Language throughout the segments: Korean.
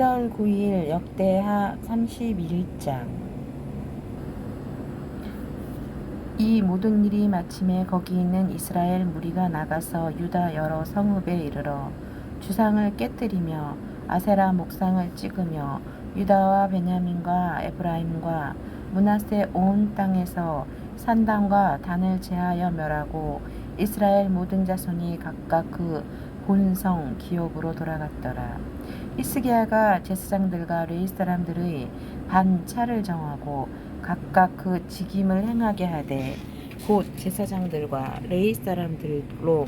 1월 9일 역대하 31장 이 모든 일이 마침에 거기 있는 이스라엘 무리가 나가서 유다 여러 성읍에 이르러 주상을 깨뜨리며 아세라 목상을 찍으며 유다와 베냐민과 에브라임과 문하세 온 땅에서 산당과 단을 제하여 멸하고 이스라엘 모든 자손이 각각 그 본성 기업으로 돌아갔더라. 히스기야가 제사장들과 레위 사람들의 반 차를 정하고 각각 그 직임을 행하게 하되 곧 제사장들과 레위 사람들로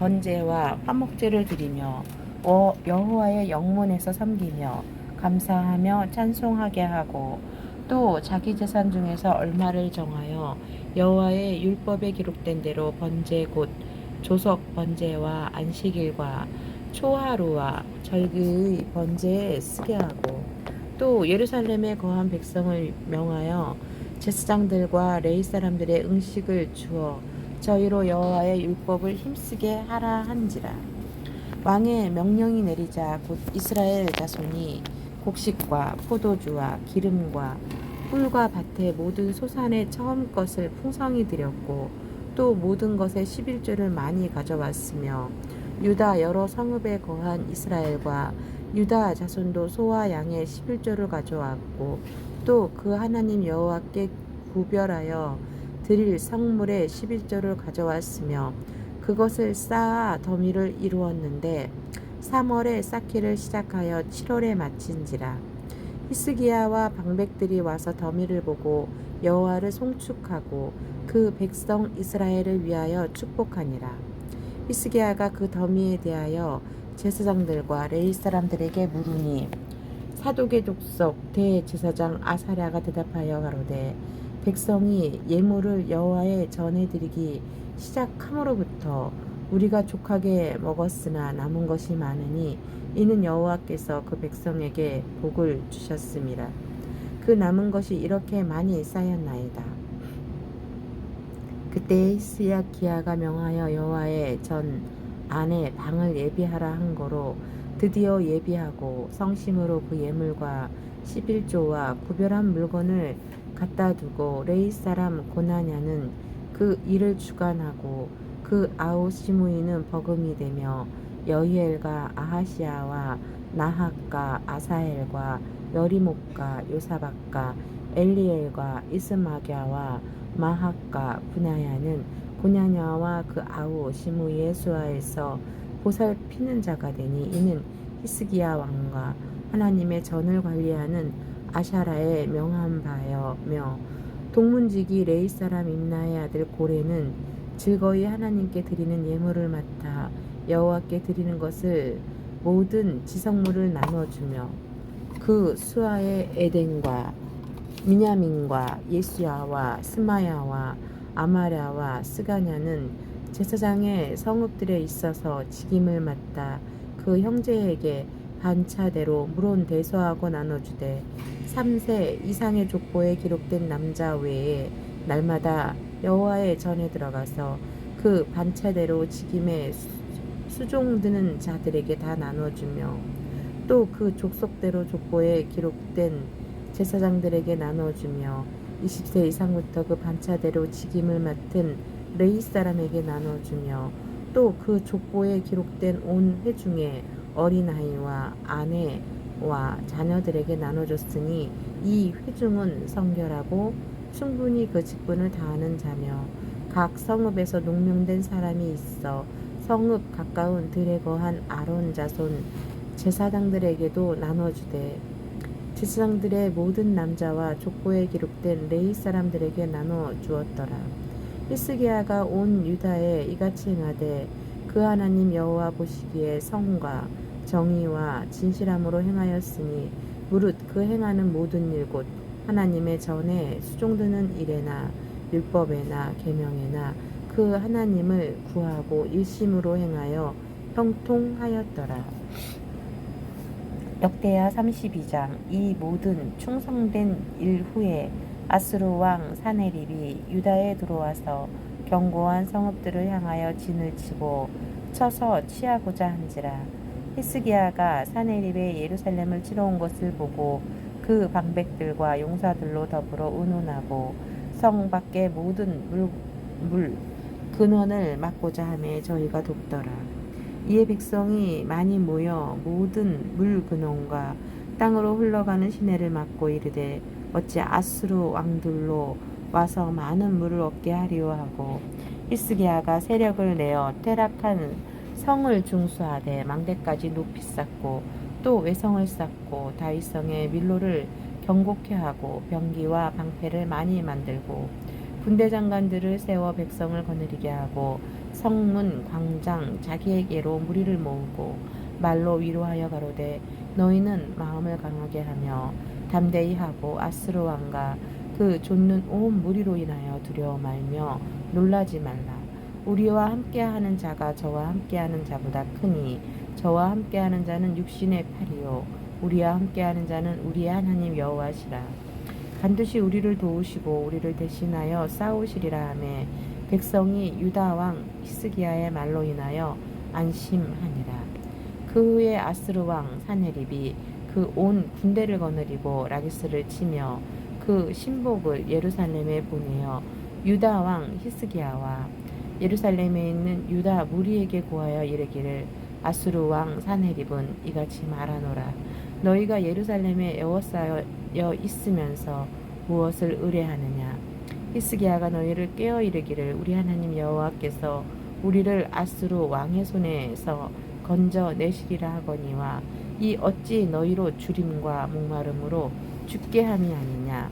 번제와 화목제를 드리며 어, 여호와의 영문에서 섬기며 감사하며 찬송하게 하고 또 자기 재산 중에서 얼마를 정하여 여호와의 율법에 기록된 대로 번제 곧 조석 번제와 안식일과 초하루와 절기의 번제에 쓰게 하고 또 예루살렘에 거한 백성을 명하여 제사장들과 레위 사람들의 음식을 주어 저희로 여호와의 율법을 힘쓰게 하라 한지라. 왕의 명령이 내리자 곧 이스라엘 자손이 곡식과 포도주와 기름과 꿀과 밭의 모든 소산의 처음 것을 풍성히 드렸고 또 모든 것의 11조를 많이 가져왔으며 유다 여러 성읍에 거한 이스라엘과 유다 자손도 소와 양의 11조를 가져왔고 또 그 하나님 여호와께 구별하여 드릴 성물의 11조를 가져왔으며 그것을 쌓아 더미를 이루었는데 3월에 쌓기를 시작하여 7월에 마친지라. 히스기야와 방백들이 와서 더미를 보고 여호와를 송축하고 그 백성 이스라엘을 위하여 축복하니라 히스기야가 그 더미에 대하여 제사장들과 레위 사람들에게 물으니 사독의 족속 대제사장 아사랴가 대답하여 가로되 백성이 예물을 여호와에 전해드리기 시작함으로부터 우리가 족하게 먹었으나 남은 것이 많으니 이는 여호와께서 그 백성에게 복을 주셨습니다. 그 남은 것이 이렇게 많이 쌓였나이다. 그때 히스야키야가 명하여 여호와의 전 안에 방을 예비하라 한 거로 드디어 예비하고 성심으로 그 예물과 11조와 구별한 물건을 갖다 두고 레이 사람 고나냐는 그 일을 주관하고 그 아우 시무이는 버금이 되며 여히엘과 아하시아와 나학과 아사엘과 여리목과 요사박과 엘리엘과 이스마갸와 마학과 분야야는 고냐냐와 그 아우 시무이의 수하에서 보살피는 자가 되니 이는 히스기야 왕과 하나님의 전을 관리하는 아샤라의 명한 바여며 동문지기 레이 사람 임나의 아들 고레는 즐거이 하나님께 드리는 예물을 맡아 여호와께 드리는 것을 모든 지성물을 나눠주며 그 수하의 에덴과 미냐민과 예수야와 스마야와 아마랴와 스가냐는 제사장의 성읍들에 있어서 직임을 맡아 그 형제에게 반차대로 물론 대소하고 나눠주되 3세 이상의 족보에 기록된 남자 외에 날마다 여호와의 전에 들어가서 그 반차대로 직임에 수종드는 자들에게 다 나눠주며 또 그 족속대로 족보에 기록된 제사장들에게 나눠주며 20세 이상부터 그 반차대로 직임을 맡은 레이 사람에게 나눠주며 또 그 족보에 기록된 온 회중에 어린아이와 아내와 자녀들에게 나눠줬으니 이 회중은 성결하고 충분히 그 직분을 다하는 자며 각 성읍에서 농명된 사람이 있어 성읍 가까운 들에 거한 아론 자손 제사장들에게도 나눠주되 제사장들의 모든 남자와 족보에 기록된 레이 사람들에게 나눠 주었더라. 히스기야가 온 유다에 이같이 행하되 그 하나님 여호와 보시기에 성과 정의와 진실함으로 행하였으니 무릇 그 행하는 모든 일 곧 하나님의 전에 수종드는 일에나 율법에나 계명에나 그 하나님을 구하고 일심으로 행하여 형통하였더라. 역대하 32장 이 모든 충성된 일 후에 아스루 왕 사네립이 유다에 들어와서 견고한 성읍들을 향하여 진을 치고 쳐서 취하고자 한지라 히스기야가 사내립에 예루살렘을 치러 온 것을 보고 그 방백들과 용사들로 더불어 운운하고 성 밖의 모든 물, 물 근원을 막고자 하매 저희가 돕더라. 이에 백성이 많이 모여 모든 물 근원과 땅으로 흘러가는 시내를 막고 이르되 어찌 아수르 왕들로 와서 많은 물을 얻게 하리오 하고 히스기야가 세력을 내어 퇴락한 성을 중수하되 망대까지 높이 쌓고 또 외성을 쌓고 다윗성에 밀로를 경곡케 하고 병기와 방패를 많이 만들고 군대 장관들을 세워 백성을 거느리게 하고 성문 광장 자기에게로 무리를 모으고 말로 위로하여 가로되 너희는 마음을 강하게 하며 담대히 하고 아스로 왕과 그 좇는 온 무리로 인하여 두려워 말며 놀라지 말라. 우리와 함께하는 자가 저와 함께하는 자보다 크니 저와 함께하는 자는 육신의 팔이요 우리와 함께하는 자는 우리의 하나님 여호와시라. 반드시 우리를 도우시고 우리를 대신하여 싸우시리라 하매 백성이 유다 왕 히스기야의 말로 인하여 안심하니라. 그 후에 아스르 왕 사네립이 그 온 군대를 거느리고 라기스를 치며 그 신복을 예루살렘에 보내어 유다 왕 히스기야와 예루살렘에 있는 유다 무리에게 고하여 이르기를 아수르 왕 사네립은 이같이 말하노라. 너희가 예루살렘에 에워싸여 있으면서 무엇을 의뢰하느냐 히스기야가 너희를 깨어 이르기를 우리 하나님 여호와께서 우리를 아수르 왕의 손에서 건져 내시리라 하거니와 이 어찌 너희로 주림과 목마름으로 죽게 함이 아니냐?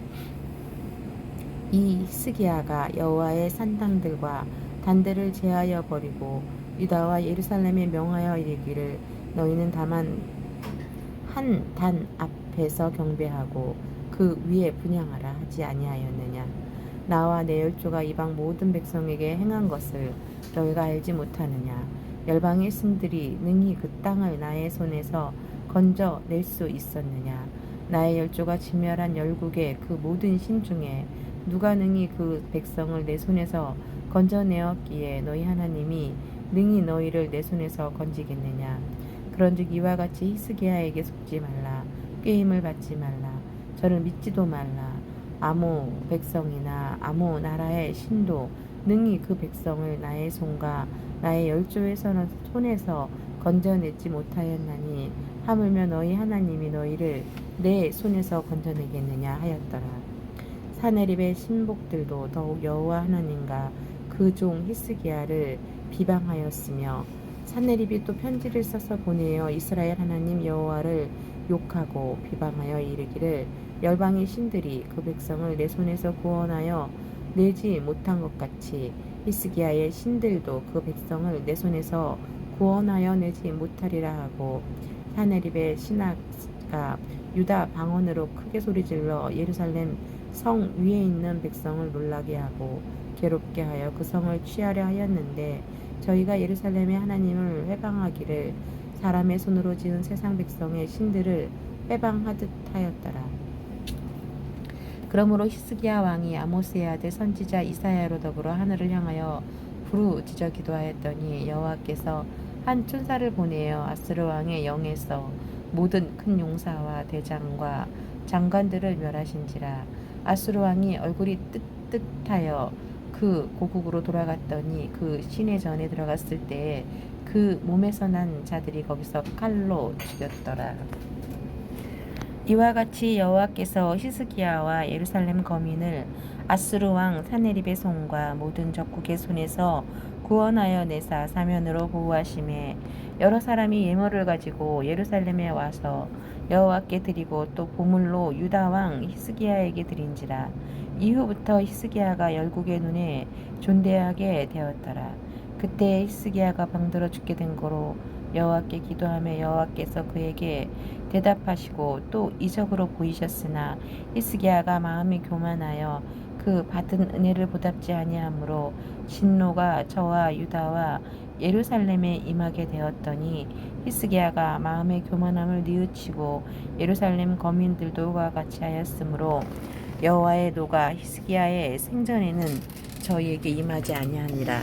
이 히스기야가 여호와의 산당들과 단들을 제하여 버리고 유다와 예루살렘에 명하여 이르기를 너희는 다만 한 단 앞에서 경배하고 그 위에 분양하라 하지 아니하였느냐 나와 내 열조가 이방 모든 백성에게 행한 것을 너희가 알지 못하느냐. 열방의 신들이 능히 그 땅을 나의 손에서 건져 낼 수 있었느냐. 나의 열조가 진멸한 열국의 그 모든 신 중에 누가 능히 그 백성을 내 손에서 건져내었기에 너희 하나님이 능히 너희를 내 손에서 건지겠느냐. 그런즉 이와 같이 히스기야에게 속지 말라. 게임을 받지 말라. 저를 믿지도 말라 아모 백성이나 아모 나라의 신도 능히 그 백성을 나의 손과 나의 열조의 손에서 건져내지 못하였나니 하물며 너희 하나님이 너희를 내 손에서 건져내겠느냐 하였더라. 사내립의 신복들도 더욱 여호와 하나님과 그 종 히스기야를 비방하였으며 사내립이 또 편지를 써서 보내어 이스라엘 하나님 여호와를 욕하고 비방하여 이르기를 열방의 신들이 그 백성을 내 손에서 구원하여 내지 못한 것 같이 히스기야의 신들도 그 백성을 내 손에서 구원하여 내지 못하리라 하고 사내립의 신하가 유다 방언으로 크게 소리질러 예루살렘 성 위에 있는 백성을 놀라게 하고 괴롭게 하여 그 성을 취하려 하였는데 저희가 예루살렘의 하나님을 회방하기를 사람의 손으로 지은 세상 백성의 신들을 회방하듯 하였더라. 그러므로 히스기야 왕이 아모스의 아들 선지자 이사야로 더불어 하늘을 향하여 부르짖어 기도하였더니 여호와께서 한 천사를 보내어 아스르 왕의 영에서 모든 큰 용사와 대장과 장관들을 멸하신지라 아스르 왕이 얼굴이 뜨뜻하여 그 고국으로 돌아갔더니 그 시내 전에 들어갔을 때에 그 몸에서 난 자들이 거기서 칼로 죽였더라. 이와 같이 여호와께서 히스기야와 예루살렘 거민을 아스루 왕 사네립의 손과 모든 적국의 손에서 구원하여 내사 사면으로 보호하심에 여러 사람이 예물을 가지고 예루살렘에 와서 여호와께 드리고 또 보물로 유다 왕 히스기야에게 드린지라 이후부터 히스기야가 열국의 눈에 존대하게 되었더라. 그때 히스기야가 병들어 죽게 된 거로 여호와께 기도하며 여호와께서 그에게 대답하시고 또 이적으로 보이셨으나 히스기야가 마음이 교만하여 그 받은 은혜를 보답지 아니하므로 진노가 저와 유다와 예루살렘에 임하게 되었더니 히스기야가 마음의 교만함을 뉘우치고 예루살렘 거민들도 와 같이 하였으므로 여호와의 노가 히스기야의 생전에는 저희에게 임하지 아니하니라.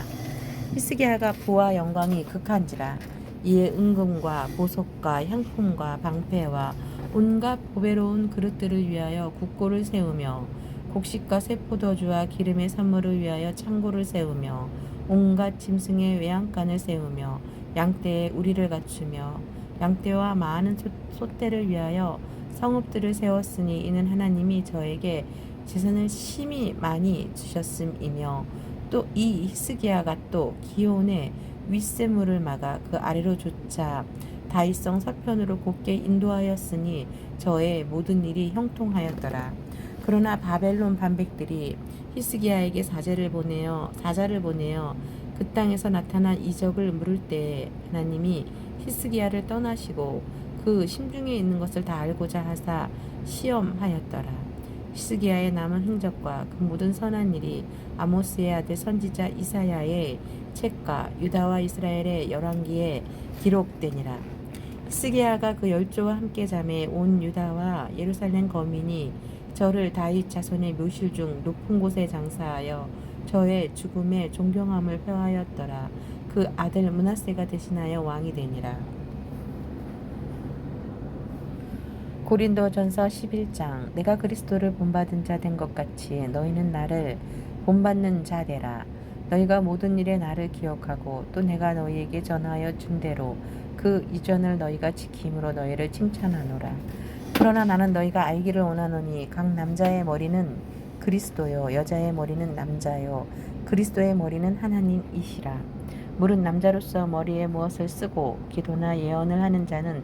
히스기야가 부와 영광이 극한지라 이에 은금과 보석과 향품과 방패와 온갖 보배로운 그릇들을 위하여 국고를 세우며 곡식과 새 포도주와 기름의 선물을 위하여 창고를 세우며 온갖 짐승의 외양간을 세우며 양떼에 우리를 갖추며 양떼와 많은 소- 소떼를 위하여 성읍들을 세웠으니 이는 하나님이 저에게 지선을 심히 많이 주셨음이며 또 이 히스기야가 또 기온의 윗세물을 막아 그 아래로 쫓아 다이성 서편으로 곧게 인도하였으니 저의 모든 일이 형통하였더라. 그러나 바벨론 반백들이 히스기야에게 사제를 보내어 사자를 보내어 그 땅에서 나타난 이적을 물을 때에 하나님이 히스기야를 떠나시고 그 심중에 있는 것을 다 알고자 하사 시험하였더라. 히스기야의 남은 행적과 그 모든 선한 일이 아모스의 아들 선지자 이사야의 책과 유다와 이스라엘의 열왕기에 기록되니라. 히스기야가 그 열조와 함께 잠에 온 유다와 예루살렘 거민이 저를 다윗 자손의 묘실 중 높은 곳에 장사하여 저의 죽음에 존경함을 표하였더라. 그 아들 문하세가 대신하여 왕이 되니라. 고린도전서 11장 내가 그리스도를 본받은 자 된 것 같이 너희는 나를 본받는 자 되라. 너희가 모든 일에 나를 기억하고 또 내가 너희에게 전하여 준 대로 그 이전을 너희가 지킴으로 너희를 칭찬하노라. 그러나 나는 너희가 알기를 원하노니 각 남자의 머리는 그리스도요 여자의 머리는 남자요 그리스도의 머리는 하나님이시라. 물은 남자로서 머리에 무엇을 쓰고 기도나 예언을 하는 자는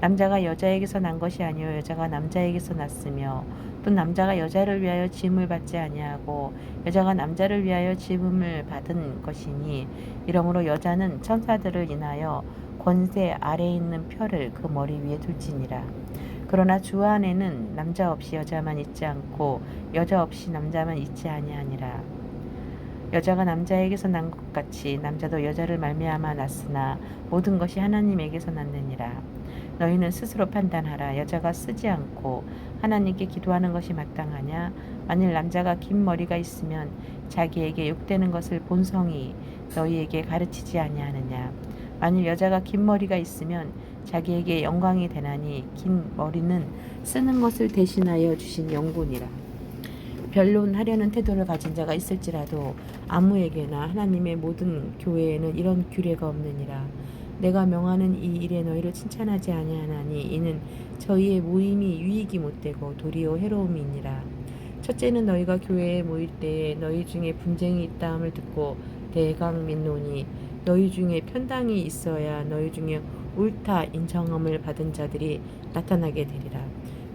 남자가 여자에게서 난 것이 아니요 여자가 남자에게서 났으며 또 남자가 여자를 위하여 짐을 받지 아니하고 여자가 남자를 위하여 짐을 받은 것이니 이러므로 여자는 천사들을 인하여 권세 아래에 있는 표를 그 머리 위에 둘지니라. 그러나 주 안에는 남자 없이 여자만 있지 않고 여자 없이 남자만 있지 아니하니라. 여자가 남자에게서 난 것 같이 남자도 여자를 말미암아 났으나 모든 것이 하나님에게서 났느니라 너희는 스스로 판단하라. 여자가 쓰지 않고 하나님께 기도하는 것이 마땅하냐? 만일 남자가 긴 머리가 있으면 자기에게 욕되는 것을 본성이 너희에게 가르치지 아니하느냐? 만일 여자가 긴 머리가 있으면 자기에게 영광이 되나니 긴 머리는 쓰는 것을 대신하여 주신 영분이라. 변론하려는 태도를 가진 자가 있을지라도 아무에게나 하나님의 모든 교회에는 이런 규례가 없느니라. 내가 명하는 이 일에 너희를 칭찬하지 아니하나니 이는 저희의 모임이 유익이 못되고 도리어 해로움이니라. 첫째는 너희가 교회에 모일 때에 너희 중에 분쟁이 있다함을 듣고 대강 민노니 너희 중에 편당이 있어야 너희 중에 옳다 인정함을 받은 자들이 나타나게 되리라.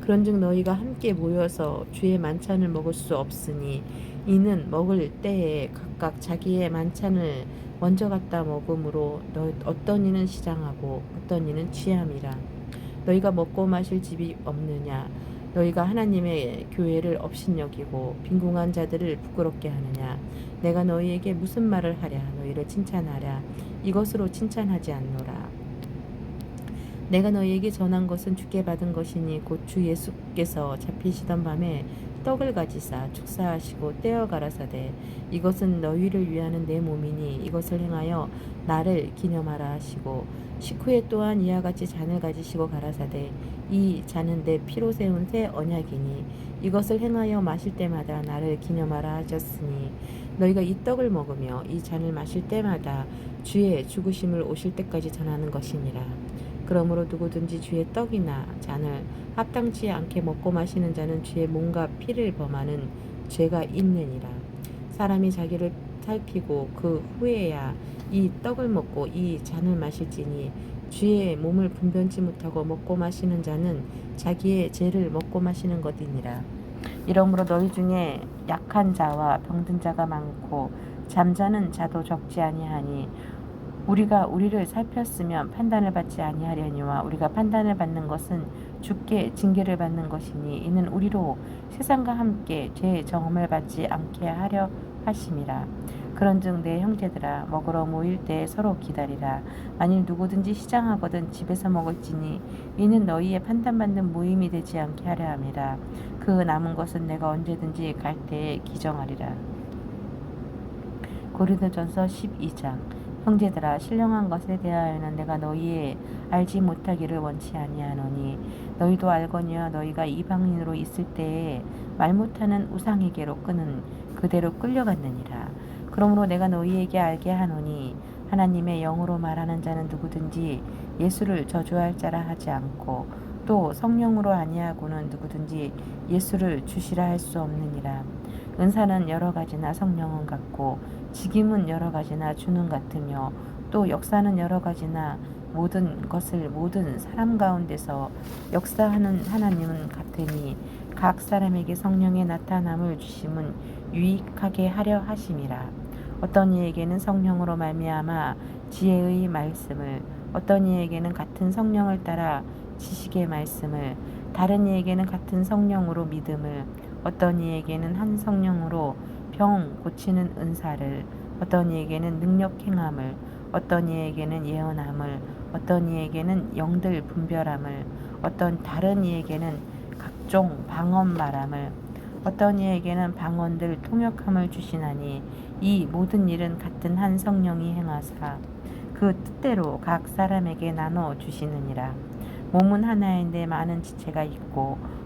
그런즉 너희가 함께 모여서 주의 만찬을 먹을 수 없으니 이는 먹을 때에 각각 자기의 만찬을 먼저 갖다 먹음으로 너 어떤 이는 시장하고 어떤 이는 취함이라. 너희가 먹고 마실 집이 없느냐? 너희가 하나님의 교회를 업신여기고 빈궁한 자들을 부끄럽게 하느냐? 내가 너희에게 무슨 말을 하랴? 너희를 칭찬하랴? 이것으로 칭찬하지 않노라. 내가 너희에게 전한 것은 주께 받은 것이니 곧 주 예수께서 잡히시던 밤에 떡을 가지사 축사하시고 떼어 가라사대. 이것은 너희를 위하는 내 몸이니 이것을 행하여 나를 기념하라 하시고 식후에 또한 이와 같이 잔을 가지시고 가라사대. 이 잔은 내 피로 세운 새 언약이니 이것을 행하여 마실 때마다 나를 기념하라 하셨으니 너희가 이 떡을 먹으며 이 잔을 마실 때마다 주의 죽으심을 오실 때까지 전하는 것이니라 그러므로 누구든지 주의 떡이나 잔을 합당치 않게 먹고 마시는 자는 주의 몸과 피를 범하는 죄가 있느니라. 사람이 자기를 살피고 그 후에야 이 떡을 먹고 이 잔을 마실지니 주의 몸을 분변치 못하고 먹고 마시는 자는 자기의 죄를 먹고 마시는 것이니라. 이러므로 너희 중에 약한 자와 병든 자가 많고 잠자는 자도 적지 아니하니 우리가 우리를 살폈으면 판단을 받지 아니하려니와 우리가 판단을 받는 것은 주께 징계를 받는 것이니 이는 우리로 세상과 함께 죄의 정음을 받지 않게 하려 하심이라. 그런즉 내 형제들아 먹으러 모일 때 서로 기다리라. 만일 누구든지 시장하거든 집에서 먹을지니 이는 너희의 판단받는 모임이 되지 않게 하려 함이라. 그 남은 것은 내가 언제든지 갈 때에 기정하리라. 고린도전서 12장 형제들아 신령한 것에 대하여는 내가 너희의 알지 못하기를 원치 아니하노니 너희도 알거니와 너희가 이방인으로 있을 때에 말 못하는 우상에게로 끄는 그대로 끌려갔느니라. 그러므로 내가 너희에게 알게 하노니 하나님의 영으로 말하는 자는 누구든지 예수를 저주할 자라 하지 않고 또 성령으로 아니하고는 누구든지 예수를 주시라 할 수 없느니라 은사는 여러 가지나 성령은 같고 직임은 여러 가지나 주는 같으며 또 역사는 여러 가지나 모든 것을 모든 사람 가운데서 역사하는 하나님은 같으니 각 사람에게 성령의 나타남을 주심은 유익하게 하려 하심이라. 어떤 이에게는 성령으로 말미암아 지혜의 말씀을 어떤 이에게는 같은 성령을 따라 지식의 말씀을 다른 이에게는 같은 성령으로 믿음을 어떤 이에게는 한 성령으로 병 고치는 은사를 어떤 이에게는 능력 행함을 어떤 이에게는 예언함을 어떤 이에게는 영들 분별함을 어떤 다른 이에게는 각종 방언 말함을 어떤 이에게는 방언들 통역함을 주시나니 이 모든 일은 같은 한 성령이 행하사 그 뜻대로 각 사람에게 나눠 주시느니라. 몸은 하나인데 많은 지체가 있고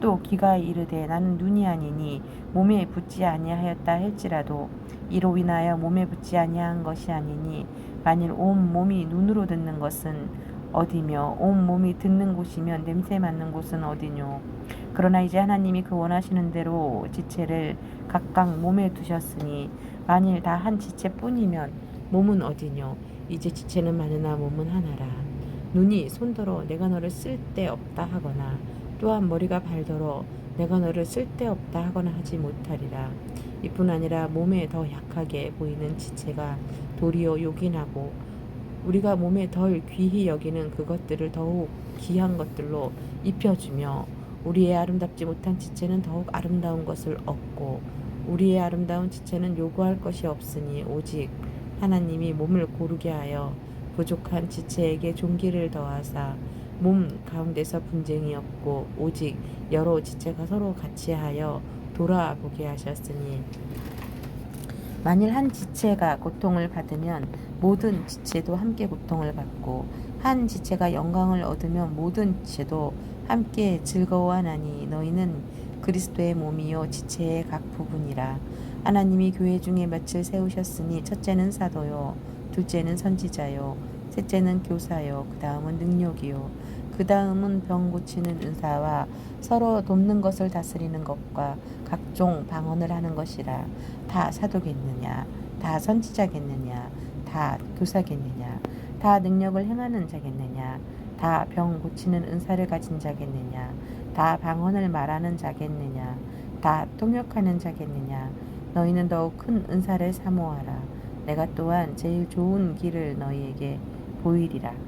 또 귀가 이르되 나는 눈이 아니니 몸에 붙지 아니하였다 할지라도 이로 인하여 몸에 붙지 아니한 것이 아니니 만일 온 몸이 눈으로 듣는 것은 어디며 온 몸이 듣는 곳이면 냄새 맡는 곳은 어디뇨? 그러나 이제 하나님이 그 원하시는 대로 지체를 각각 몸에 두셨으니 만일 다 한 지체뿐이면 몸은 어디뇨? 이제 지체는 많으나 몸은 하나라. 눈이 손더러 내가 너를 쓸데없다 하거나 또한 머리가 발더러 내가 너를 쓸데없다 하거나 하지 못하리라. 이뿐 아니라 몸에 더 약하게 보이는 지체가 도리어 요긴하고 우리가 몸에 덜 귀히 여기는 그것들을 더욱 귀한 것들로 입혀주며 우리의 아름답지 못한 지체는 더욱 아름다운 것을 얻고 우리의 아름다운 지체는 요구할 것이 없으니 오직 하나님이 몸을 고르게 하여 부족한 지체에게 종기를 더하사 몸 가운데서 분쟁이 없고 오직 여러 지체가 서로 같이 하여 돌아보게 하셨으니 만일 한 지체가 고통을 받으면 모든 지체도 함께 고통을 받고 한 지체가 영광을 얻으면 모든 지체도 함께 즐거워하나니 너희는 그리스도의 몸이요 지체의 각 부분이라. 하나님이 교회 중에 며칠 세우셨으니 첫째는 사도요 둘째는 선지자요 셋째는 교사요 그 다음은 능력이요. 그 다음은 병 고치는 은사와 서로 돕는 것을 다스리는 것과 각종 방언을 하는 것이라 다 사도겠느냐 다 선지자겠느냐 다 교사겠느냐 다 능력을 행하는 자겠느냐 다 병 고치는 은사를 가진 자겠느냐 다 방언을 말하는 자겠느냐 다 통역하는 자겠느냐 너희는 더욱 큰 은사를 사모하라. 내가 또한 제일 좋은 길을 너희에게 보이리라